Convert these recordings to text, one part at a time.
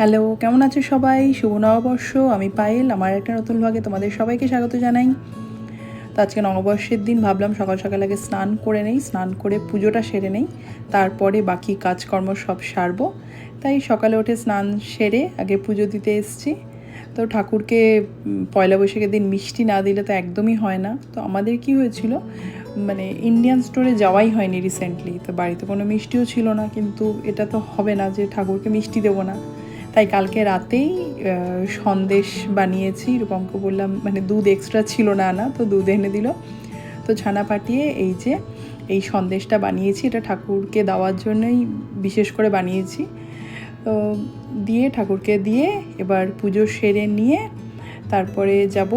Hello, কেমন আছো সবাই? শুভ নববর্ষ। আমি পায়েল, আমার একটা নতুন ভাগে তোমাদের সবাইকে স্বাগত জানাই। তো আজকে নববর্ষের দিন, ভাবলাম সকাল সকাল আগে স্নান করে নেই, স্নান করে পুজোটা সেরে নেই। তারপরে বাকি কাজকর্ম সব সারবো। তাই সকালে উঠে স্নান সেরে আগে পুজো দিতে এসছি। তো ঠাকুরকে পয়লা বৈশাখের দিন মিষ্টি না দিলে তো একদমই হয় না। তো আমাদের কি হয়েছিল মানে ইন্ডিয়ান স্টোরে যাওয়াই হয়নি রিসেন্টলি তো বাড়িতে কোনো মিষ্টিও ছিল না, কিন্তু এটা তো হবে না যে ঠাকুরকে মিষ্টি দেবো না। তাই কালকে রাতেই সন্দেশ বানিয়েছি। রূপমকে বললাম মানে দুধ এক্সট্রা ছিল না না, তো দুধ এনে দিল। তো ছানা পাঠিয়ে এই যে, এই সন্দেশটা বানিয়েছি। এটা ঠাকুরকে দেওয়ার জন্যই বিশেষ করে বানিয়েছি। তো দিয়ে ঠাকুরকে দিয়ে এবার পুজো সেরে নিয়ে তারপরে যাব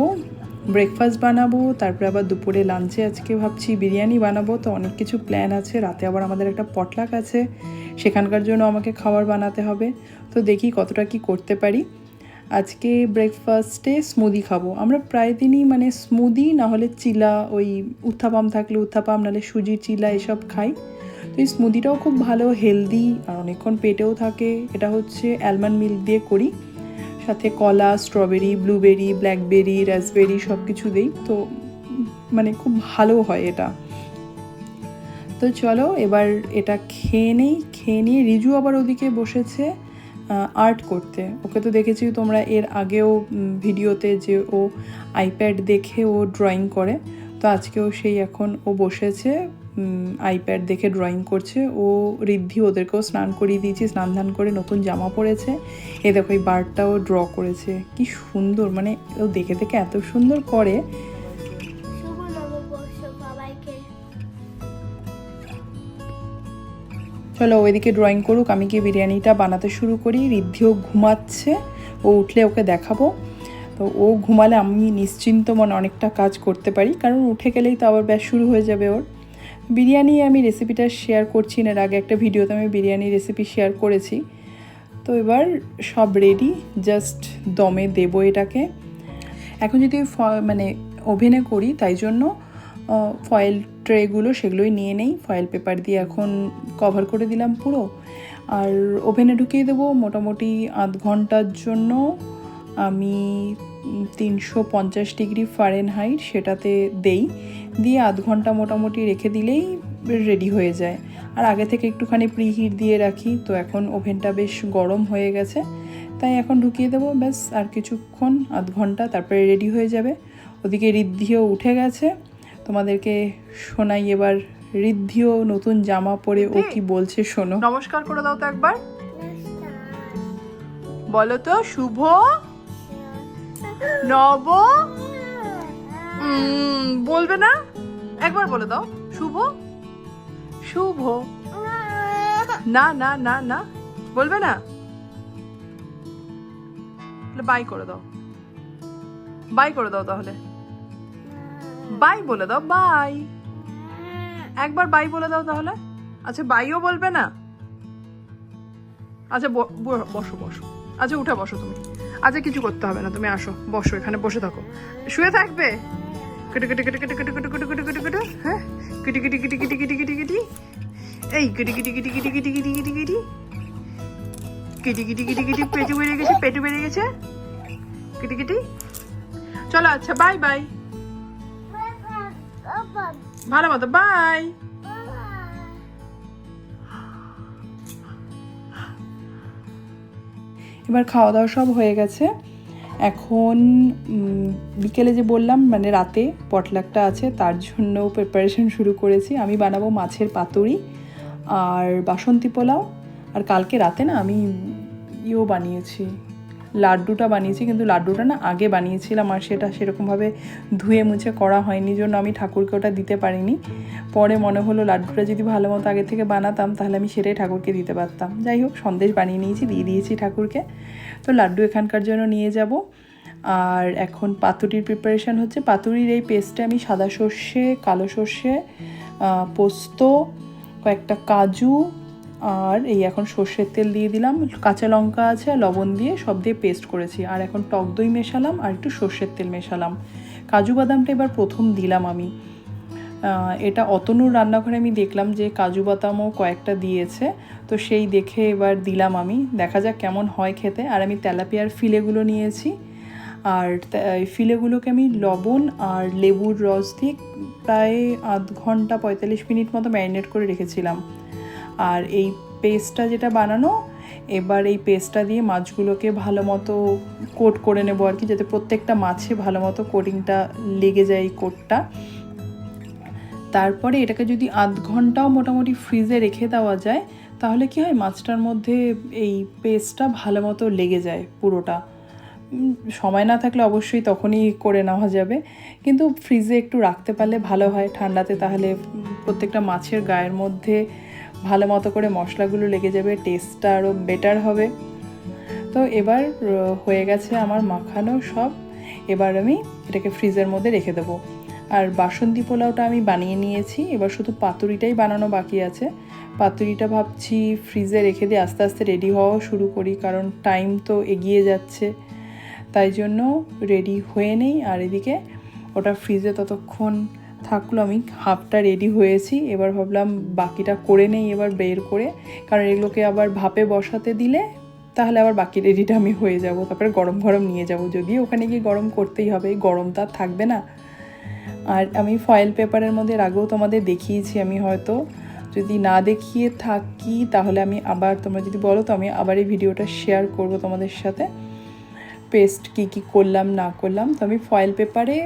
ব্রেকফাস্ট বানাবো, তারপরে আবার দুপুরে লাঞ্চে আজকে ভাবছি বিরিয়ানি বানাবো, তো অনেক কিছু প্ল্যান আছে। রাতে আবার আমাদের একটা পটলাক আছে, সেখানকার জন্য আমাকে খাবার বানাতে হবে। তো দেখি কতটা কি করতে পারি। আজকে ব্রেকফাস্টে স্মুদি খাব। আমরা প্রায় দিনই মানে স্মুদি না হলে চিলা ওই উত্থাপাম থাকলে উত্থাপাম, নাহলে সুজি চিলা এসব খাই। তো এই স্মুদিটাও খুব ভালো হেলদি আর অনেকক্ষণ পেটেও থাকে। এটা হচ্ছে অ্যালমন্ড মিল্ক দিয়ে করি। সাথে কলা স্ট্রবেরি ব্লুবেরি ব্ল্যাকবেরি রাসবেরি সব কিছু দিই। তো মানে খুব ভালো হয় এটা। তো চলো, এবার এটা খেয়ে নেই, খেয়ে নিয়ে রিজু আবার ওদিকে বসেছে আর্ট করতে। ওকে তো দেখেছি তোমরা এর আগেও ভিডিওতে যে ও আইপ্যাড দেখে ও ড্রয়িং করে। তো আজকেও সেই এখন ও বসেছে আইপ্যাড দেখে ড্রয়িং করছে। ও ঋদ্ধি ওদেরকেও স্নান করিয়ে দিয়েছি স্নান ধান করে নতুন জামা পরেছে। এ দেখো এই বার্ডটাও ড্র করেছে। কি সুন্দর মানে ও দেখে দেখে এত সুন্দর করে। চলো ওইদিকে ড্রয়িং করুক আমি গিয়ে বিরিয়ানিটা বানাতে শুরু করি। ঋদ্ধিও ঘুমাচ্ছে ও উঠলে ওকে দেখাবো। তো ও ঘুমালে আমি নিশ্চিন্ত মনে অনেকটা কাজ করতে পারি কারণ উঠে গেলেই তো আবার ব্যাস শুরু হয়ে যাবে ওর। বিরিয়ানি আমি রেসিপিটা শেয়ার করছি না আগে একটা ভিডিওতে আমি বিরিয়ানি রেসিপি শেয়ার করেছি। তো এবার সব রেডি জাস্ট দমে দেবো এটাকে। এখন যদি মানে ওভেনে করি, তাই জন্য ফয়েল ট্রেগুলো সেগুলোই নিয়ে নেই। ফয়েল পেপার দিয়ে এখন কভার করে দিলাম পুরো। আর ওভেনে ঢুকিয়ে দেবো মোটামুটি আধ ঘণ্টার জন্য। আমি তিনশো পঞ্চাশ ডিগ্রি ফারেন হাইট সেটাতে দেই। দিয়ে আধ ঘণ্টা মোটামুটি রেখে দিলেই রেডি হয়ে যায়। আর আগে থেকে একটুখানি প্রিহিট দিয়ে রাখি তো এখন ওভেনটা বেশ গরম হয়ে গেছে। তাই এখন ঢুকিয়ে দেবো ব্যাস আর কিছুক্ষণ আধ ঘণ্টা তারপরে রেডি হয়ে যাবে। ওদিকে ঋদ্ধিও উঠে গেছে। তোমাদেরকে শোনাই এবার। ঋদ্ধিও নতুন জামা পরে ও কি বলছে শোনো। নমস্কার করে দাও তো একবার। বলো তো শুভ নব? বলবে না? একবার বলে দাও। শুভ? শুভ। না না না না। বলবে না? বাই করে দাও। বাই করে দাও তাহলে। বাই বলে দাও বাই একবার বাই বলে দাও তাহলে। আচ্ছা বাইও বলবে না? আচ্ছা বসো বসো। আচ্ছা উঠে বসো তুমি। আচ্ছা কিছু করতে হবে না তুমি আসো বসো এখানে বসে থাকো শুয়ে থাকবে কেটে কেটে কেটে কেটে কেটে কেটে কেটে কেটে কেটে কেটে হ্যাঁ কিটি কিটি কিটি কিটি কিটি কিটি কিটি এই কিটি কিটি কিটি কিটি কিটি কিটি কিটি কিটি কিটি কিটি কিটি কিটি পেটু বেরিয়ে গেছে পেটু বেরিয়ে গেছে কিটি কিটি চলো আচ্ছা বাই বাই ভালো মতো বাই এবার খাওয়া দাওয়া সব হয়ে গেছে। এখন বিকেলে যে বললাম মানে রাতে পটলাকটা আছে, তার জন্য প্রিপারেশন শুরু করেছি। আমি বানাবো মাছের পাতুরি আর বাসন্তী পোলাও। আর কালকে রাতে না আমি ইও বানিয়েছি। লাড্ডুটা বানিয়েছি, কিন্তু লাড্ডুটা না আগে বানিয়েছিলাম আর সেটা সেরকমভাবে ধুয়ে মুছে করা হয়নি, জন্য আমি ঠাকুরকে ওটা দিতে পারিনি। পরে মনে হলো লাড্ডুটা যদি ভালো মতো আগে থেকে বানাতাম, তাহলে আমি সেটাই ঠাকুরকে দিতে পারতাম। যাই হোক, সন্দেশ বানিয়ে নিয়েছি, দিয়ে দিয়েছি ঠাকুরকে। তো লাড্ডু এখানকার জন্য নিয়ে যাব। আর এখন পাতুরির প্রিপারেশান হচ্ছে। পাতুরির এই পেস্টে আমি সাদা সর্ষে, কালো সর্ষে পোস্ত, কয়েকটা কাজু আর এই এখন সর্ষের তেল দিয়ে দিলাম, কাঁচা লঙ্কা আছে আর লবণ দিয়ে সব দিয়ে পেস্ট করেছি। আর এখন টক দই মেশালাম আর একটু সর্ষের তেল মেশালাম। কাজু বাদামটা এবার প্রথম দিলাম আমি। এটা অতনুর রান্নাঘরে আমি দেখলাম যে কাজু বাদামও কয়েকটা দিয়েছে, তো সেই দেখে এবার দিলাম আমি। দেখা যাক কেমন হয় খেতে। আর আমি তেলাপিয়ার ফিলেগুলো নিয়েছি। আর এই ফিলেগুলোকে আমি লবণ আর লেবুর রস দিয়ে প্রায় আধ ঘণ্টা পঁয়তাল্লিশ মিনিট মতো ম্যারিনেট করে রেখেছিলাম। আর এই পেস্টটা যেটা বানানো, এবার এই পেস্টটা দিয়ে মাছগুলোকে ভালো মতো কোট করে নেব আর কি, যাতে প্রত্যেকটা মাছে ভালো মতো কোটিংটা লেগে যায় এই কোটটা। তারপরে এটাকে যদি আধ ঘন্টাও মোটামুটি ফ্রিজে রেখে দেওয়া যায়, তাহলে কি হয়, মাছটার মধ্যে এই পেস্টটা ভালো মতো লেগে যায় পুরোটা। সময় না থাকলে অবশ্যই তখনই করে নেওয়া যাবে। কিন্তু ফ্রিজে একটু রাখতে পারলে ভালো হয়, ঠান্ডাতে তাহলে প্রত্যেকটা মাছের গায়ের মধ্যে ভালো মতো করে মশলাগুলো লেগে যাবে টেস্টটা আরও বেটার হবে। তো এবার হয়ে গেছে আমার মাখানো সব। এবার আমি এটাকে ফ্রিজের মধ্যে রেখে দেবো। আর বাসন্তী পোলাওটা আমি বানিয়ে নিয়েছি। এবার শুধু পাতুরিটাই বানানো বাকি আছে। পাতুরিটা ভাবছি ফ্রিজে রেখে দিয়ে আস্তে আস্তে রেডি হওয়াও শুরু করি, কারণ টাইম তো এগিয়ে যাচ্ছে। তাই জন্য রেডি হয়ে নেই। আর এদিকে ওটা ফ্রিজে ততক্ষণ থাকল, আমি হাফটা রেডি হয়েছি। এবার ভাবলাম বাকিটা করে নেই, এবার বের করে। কারণ এগুলোকে আবার ভাপে বসাতে দিলে তাহলে আবার বাকি রেডিটা আমি হয়ে যাব। তারপরে গরম গরম নিয়ে যাব। যদি ওখানে গিয়ে গরম করতেই হবে গরম তো আর থাকবে না। আর আমি ফয়েল পেপারের মধ্যে আগেও তোমাদের দেখিয়েছি আমি হয়তো। যদি না দেখিয়ে থাকি তাহলে আমি আবার, তোমরা যদি বলো তো, আমি আবার এই ভিডিওটা শেয়ার করব তোমাদের সাথে। পেস্ট কি কি করলাম, না করলাম, তো আমি ফয়েল পেপারে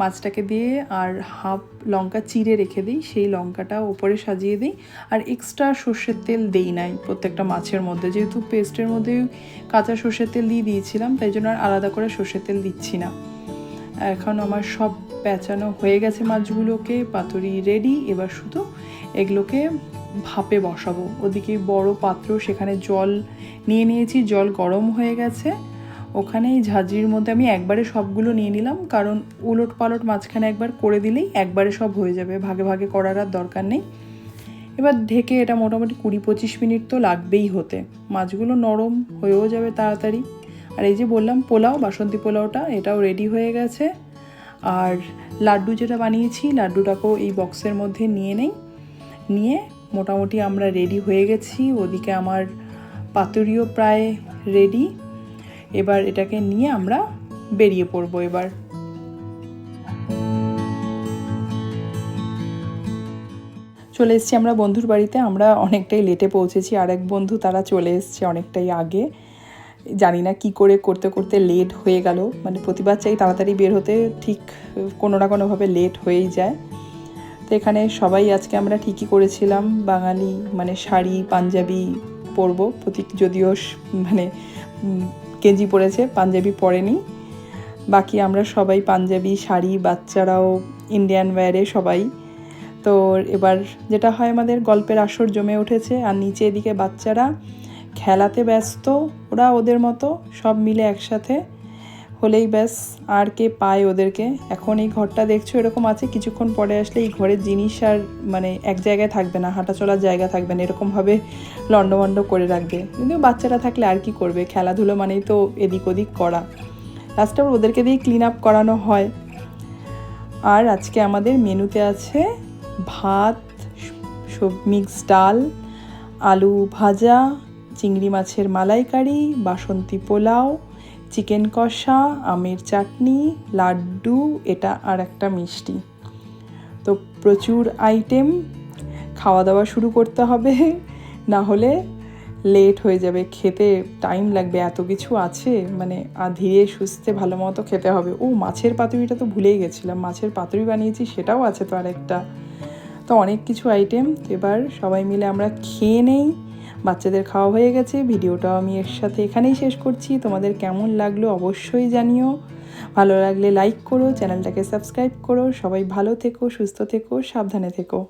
মাছটাকে দিয়ে আর হাফ লঙ্কা চিড়ে রেখে দিই, সেই লঙ্কাটা ওপরে সাজিয়ে দিই, আর এক্সট্রা সর্ষের তেল দেই নাই প্রত্যেকটা মাছের মধ্যে। যেহেতু পেস্টের মধ্যে কাঁচা সর্ষের তেল দিয়ে দিয়েছিলাম, তাই জন্য আর আলাদা করে সর্ষের তেল দিচ্ছি না। এখন আমার সব পেঁচানো হয়ে গেছে মাছগুলোকে, পাতুরি রেডি এবার শুধু এগুলোকে ভাপে বসাবো। ওদিকে বড় পাত্র, সেখানে জল নিয়ে নিয়েছি, জল গরম হয়ে গেছে। ওখানে এই ঝাঁঝরির মধ্যে আমি একবারে সবগুলো নিয়ে নিলাম, কারণ উলট পালট মাঝখানে একবার করে দিলেই একবারে সব হয়ে যাবে, ভাগে ভাগে করার আর দরকার নেই। এবার ঢেকে এটা মোটামুটি কুড়ি পঁচিশ মিনিট তো লাগবেই হতে, মাছগুলো নরম হয়েও যাবে তাড়াতাড়ি। আর এই যে বললাম পোলাও, বাসন্তী পোলাওটা, এটাও রেডি হয়ে গেছে। আর লাড্ডু যেটা বানিয়েছি, লাড্ডুটাকেও এই বক্সের মধ্যে নিয়ে নেই। নিয়ে মোটামুটি আমরা রেডি হয়ে গেছি, ওদিকে আমার পাতুরিও প্রায় রেডি এবার এটাকে নিয়ে আমরা বেরিয়ে পড়ব এবার। চলে এসেছি আমরা বন্ধুর বাড়িতে, আমরা অনেকটাই লেটে পৌঁছেছি আর এক বন্ধু তারা চলে এসছে অনেকটাই আগে। জানি না কি করে করতে করতে লেট হয়ে গেল মানে প্রতিবার চাই তাড়াতাড়ি বের হতে ঠিক কোনো না কোনোভাবে লেট হয়েই যায়। তো এখানে সবাই আজকে আমরা ঠিকই করেছিলাম, বাঙালি মানে শাড়ি, পাঞ্জাবি পরবো প্রতীক যদিও মানে উম, পড়েছে পাঞ্জাবি পরেনি। বাকি আমরা সবাই পাঞ্জাবি শাড়ি বাচ্চারাও ইন্ডিয়ান ওয়্যারে সবাই। তো এবার যেটা হয় আমাদের গল্পের আসর জমে উঠেছে আর নিচে এদিকে বাচ্চারা খেলাতে ব্যস্ত ওরা ওদের মতো সব মিলে একসাথে। হলেই ব্যাস, আর কে পায় ওদেরকে? এখন এই ঘরটা দেখছ এরকম আছে, কিছুক্ষণ পরে আসলে এই ঘরের জিনিস আর মানে এক জায়গায় থাকবে না হাঁটা চলার জায়গা থাকবে না, এরকমভাবে লণ্ডভণ্ড করে রাখবে। কিন্তু বাচ্চারা থাকলে আর কি করবে, খেলাধুলো মানেই তো এদিক ওদিক করা। লাস্টে আবার ওদেরকে দিয়ে ক্লিন আপ করানো হয়। আর আজকে আমাদের মেনুতে আছে ভাত, সব মিক্স ডাল, আলু ভাজা, চিংড়ি মাছের মালাইকারি, বাসন্তী পোলাও চিকেন কষা, আমের চাটনি, লাড্ডু, এটা আর একটা মিষ্টি। তো প্রচুর আইটেম। খাওয়া দাওয়া শুরু করতে হবে, না হলে লেট হয়ে যাবে। খেতে টাইম লাগবে, এত কিছু আছে। মানে আর ধীরে সুস্থে ভালো মতো খেতে হবে। ও, মাছের পাতুরিটা তো ভুলেই গেছিলাম। মাছের পাতুরি বানিয়েছি, সেটাও আছে তো আরেকটা। তো অনেক কিছু আইটেম। এবার সবাই মিলে আমরা খেয়ে নেই। বাচ্চাদের খাওয়া হয়ে গেছে। ভিডিওটাও আমি এর সাথে এখানেই শেষ করছি। তোমাদের কেমন লাগল অবশ্যই জানিও। ভালো লাগলে লাইক করো, চ্যানেলটাকে সাবস্ক্রাইব করো। সবাই ভালো থেকো, সুস্থ থেকো, সাবধানে থেকো।